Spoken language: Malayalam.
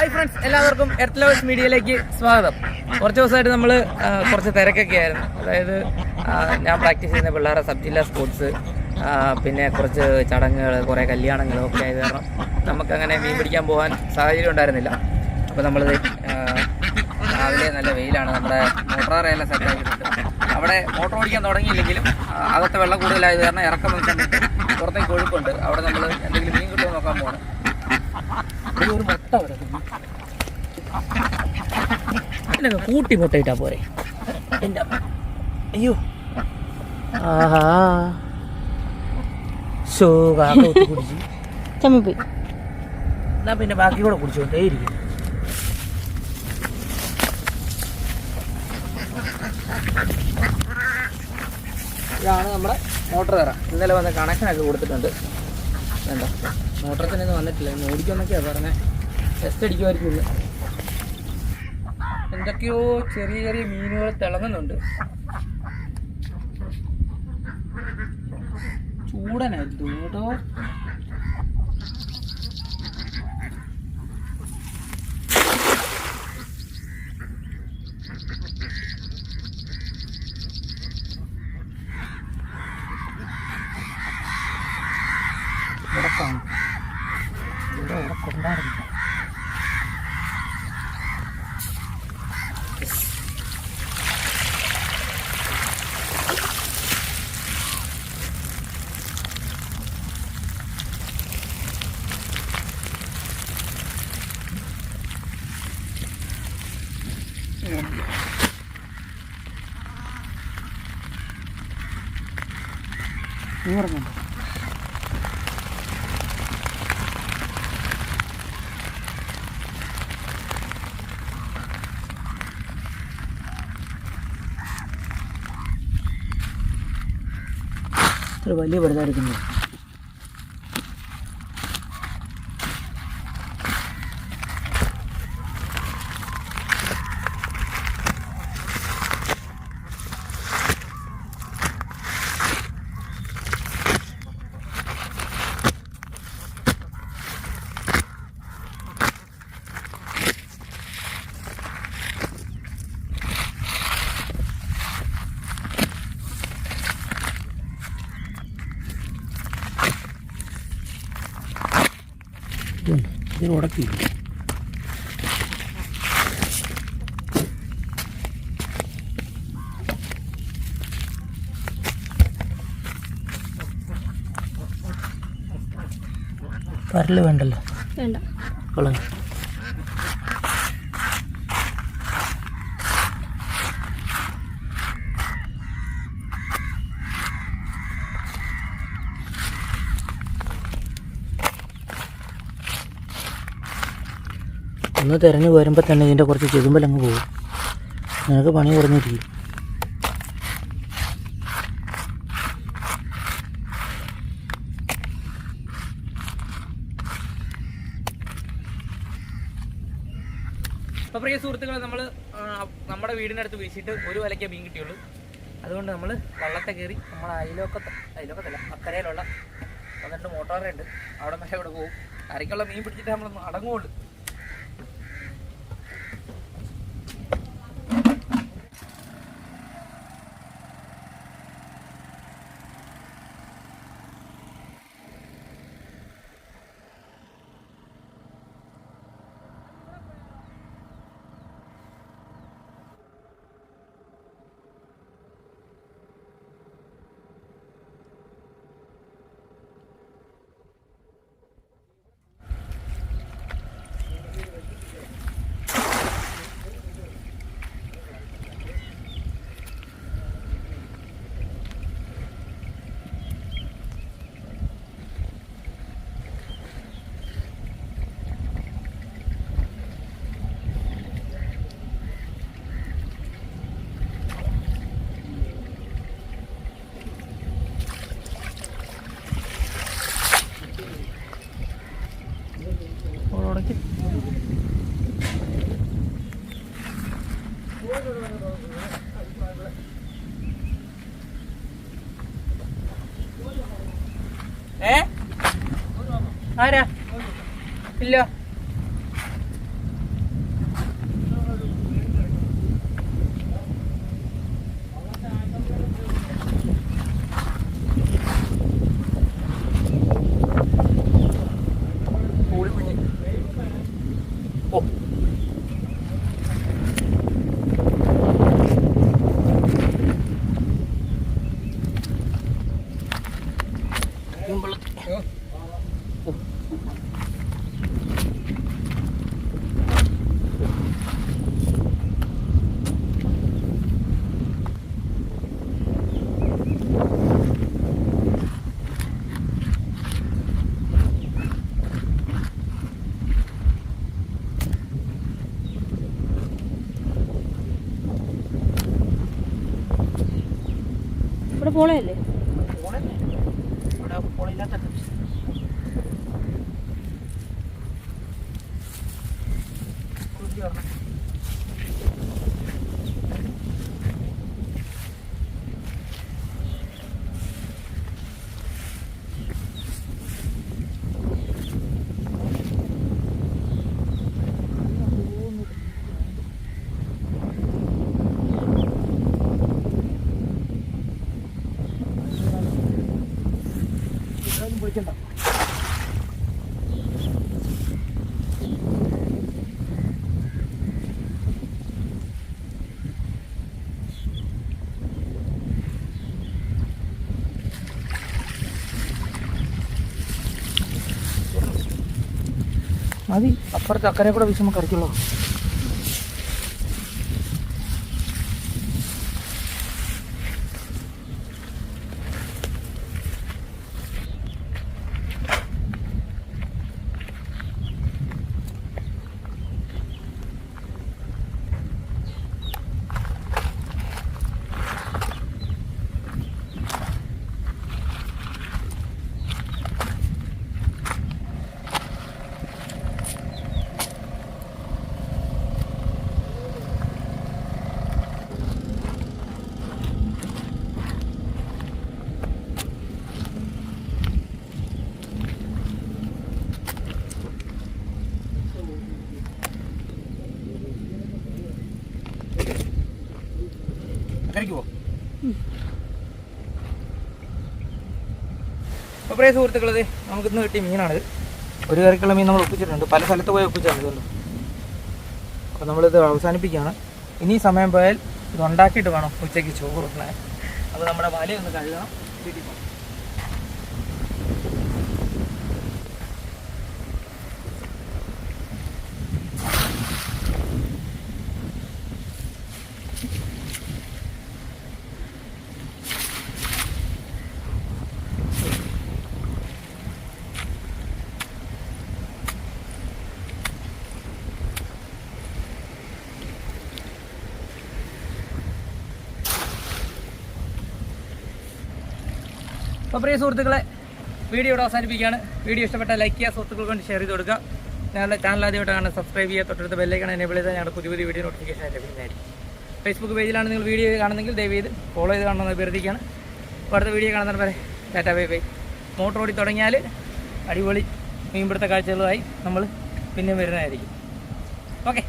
ഹായ് ഫ്രണ്ട്സ് എല്ലാവർക്കും എർത്ത് ലവേഴ്സ് മീഡിയയിലേക്ക് സ്വാഗതം. കുറച്ച് ദിവസമായിട്ട് നമ്മൾ കുറച്ച് തിരക്കൊക്കെ ആയിരുന്നു. അതായത് ഞാൻ പ്രാക്ടീസ് ചെയ്യുന്ന പിള്ളേരുടെ സബ് ജില്ലാ സ്പോർട്സ് പിന്നെ കുറച്ച് ചടങ്ങുകൾ കുറേ കല്യാണങ്ങളും ഒക്കെ ആയത് കാരണം നമുക്കങ്ങനെ മീൻ പിടിക്കാൻ പോകാൻ സാഹചര്യം ഉണ്ടായിരുന്നില്ല. അപ്പോൾ നമ്മൾ രാവിലെ നല്ല വെയിലാണ്. നമ്മുടെ മോട്ടോറെല്ലാം സെറ്റാക്കിയിട്ടുണ്ട് അവിടെ മോട്ടോർ ഓടിക്കാൻ തുടങ്ങിയില്ലെങ്കിലും അകത്ത് വെള്ളം കൂടുതലായത് കാരണം ഇറക്കം വെച്ചിട്ട് പുറത്തേക്ക് കൊഴുപ്പുണ്ട് അവിടെ നമ്മൾ എന്തെങ്കിലും മീൻ കിട്ടുമോ നോക്കാൻ പോകണം ഒരു മുട്ട കിടക്കുന്നു ഇതിനൊക്കെ കൂട്ടി മുട്ടയിട്ടാ പോരെ. എന്റെ അയ്യോ. ആഹാ. ഷോ കാക്ക ഒത്തി കുടിച്ചു. ചമ്മിപ്പോയി എന്നാ പിന്നെ ബാക്കി കൂടെ കുടിച്ചോണ്ടേ ഇരിക്കും ഇതാണ് നമ്മുടെ മോട്ടർ തറ ഇന്നലെ വന്ന് കണക്ഷനൊക്കെ കൊടുത്തിട്ടുണ്ട്. വേണ്ട മോട്ടർ തന്നെ ഒന്നും വന്നിട്ടില്ല. ഇന്ന് ഓടിക്കുമെന്നൊക്കെയാണ് പറഞ്ഞത് ടെസ്റ്റ് അടിക്കുമായിരിക്കും എന്തൊക്കെയോ ചെറിയ ചെറിയ മീനുകൾ തിളങ്ങുന്നുണ്ട്. ചൂടനായിരുന്നു കേട്ടോ ഉറപ്പാണ് ഇവിടെ ഉറപ്പുണ്ടായിരുന്നു നീ വലിയ വെറുതായിരിക്കുന്നു ഇതിന് ഉടക്കി. പരൽ വേണ്ടല്ലോ? വേണ്ട. കളഞ്ഞു ഒന്ന് തിരഞ്ഞു വരുമ്പോൾ തന്നെ ഇതിന്റെ കുറച്ച് ചെതുമ്പലങ്ങ് പോകും. നിനക്ക് പണി കുറഞ്ഞിരിക്കും. പ്രിയ സുഹൃത്തുക്കളെ നമ്മൾ നമ്മുടെ വീടിന്റെ അടുത്ത് വീശിയിട്ട് ഒരു വലയ്ക്കേ മീൻ കിട്ടിയുള്ളൂ. അതുകൊണ്ട് നമ്മൾ വള്ളത്തെ കയറി നമ്മൾ അയലോക്കത്ത് അയലോക്കത്തല്ല അക്കരയിലുള്ള പന്ത്രണ്ട് മോട്ടോറുണ്ട് അവിടെ വരെ അവിടെ പോകും. കരയ്ക്കുള്ള മീൻ പിടിച്ചിട്ട് നമ്മൾ അടങ്ങുള്ളൂ ഏ? ആരാ? ഇല്ല? അവിടെ പോളയല്ലേ പോളയല്ലേ ഇവിടെ പോളില്ലാത്ത പോയിട്ടുണ്ട് മതി അപ്പുറത്ത് അക്കരെ കൂടെ വീശുമ്പോൾ കറിക്കുള്ളൂ പോ. അപ്പോൾ പ്രിയ സുഹൃത്തുക്കളത് നമുക്കിന്ന് കിട്ടിയ മീനാണിത്. ഒരു കറിക്കുള്ള മീൻ നമ്മൾ ഒപ്പിച്ചിട്ടുണ്ട്. പല സ്ഥലത്ത് പോയി ഒപ്പിച്ചിട്ടുണ്ട് അപ്പോൾ നമ്മളിത് അവസാനിപ്പിക്കുകയാണ്. ഇനി സമയം പോയാൽ ഇത് ഉണ്ടാക്കിയിട്ട് വേണം ഉച്ചയ്ക്ക് ചോറ് കൊടുക്കണേ അപ്പോൾ നമ്മുടെ വലയൊന്ന് കഴുകണം. വീട്ടിൽ പോകാം അപ്പോൾ പ്രിയ സുഹൃത്തുക്കളെ വീഡിയോ ഇവിടെ അവസാനിപ്പിക്കുകയാണ്. വീഡിയോ ഇഷ്ടപ്പെട്ട ലൈക്ക് ചെയ്യുക സുഹൃത്തുക്കൾ കൊണ്ട് ഷെയർ ചെയ്ത് കൊടുക്കുക. ഞങ്ങളുടെ ചാനൽ ആദ്യമായിട്ടാണ് സബ്സ്ക്രൈബ് ചെയ്യുക തൊട്ടടുത്ത് ബെല്ലൈക്കണം എനേബിൾ ചെയ്താൽ ഞങ്ങളുടെ പുതിയ പുതിയ വീഡിയോ നോട്ടിഫിക്കേഷൻ ലഭിക്കുന്നതായിരിക്കും ഫേസ്ബുക്ക് പേജിലാണ് നിങ്ങൾ വീഡിയോ കാണുന്നെങ്കിൽ ദയവ് ചെയ്ത് ഫോളോ ചെയ്ത് കാണണമെന്ന് അഭ്യർത്ഥിക്കുകയാണ്. അടുത്ത വീഡിയോ കാണുന്നതിന് വരെ ടാറ്റാ ബൈ ബൈ. മോട്ടർ ഓടി തുടങ്ങിയാൽ അടിപൊളി മീൻപിടുത്ത കാഴ്ചകളുമായി നമ്മൾ പിന്നെ വരുന്നതായിരിക്കും. ഓക്കെ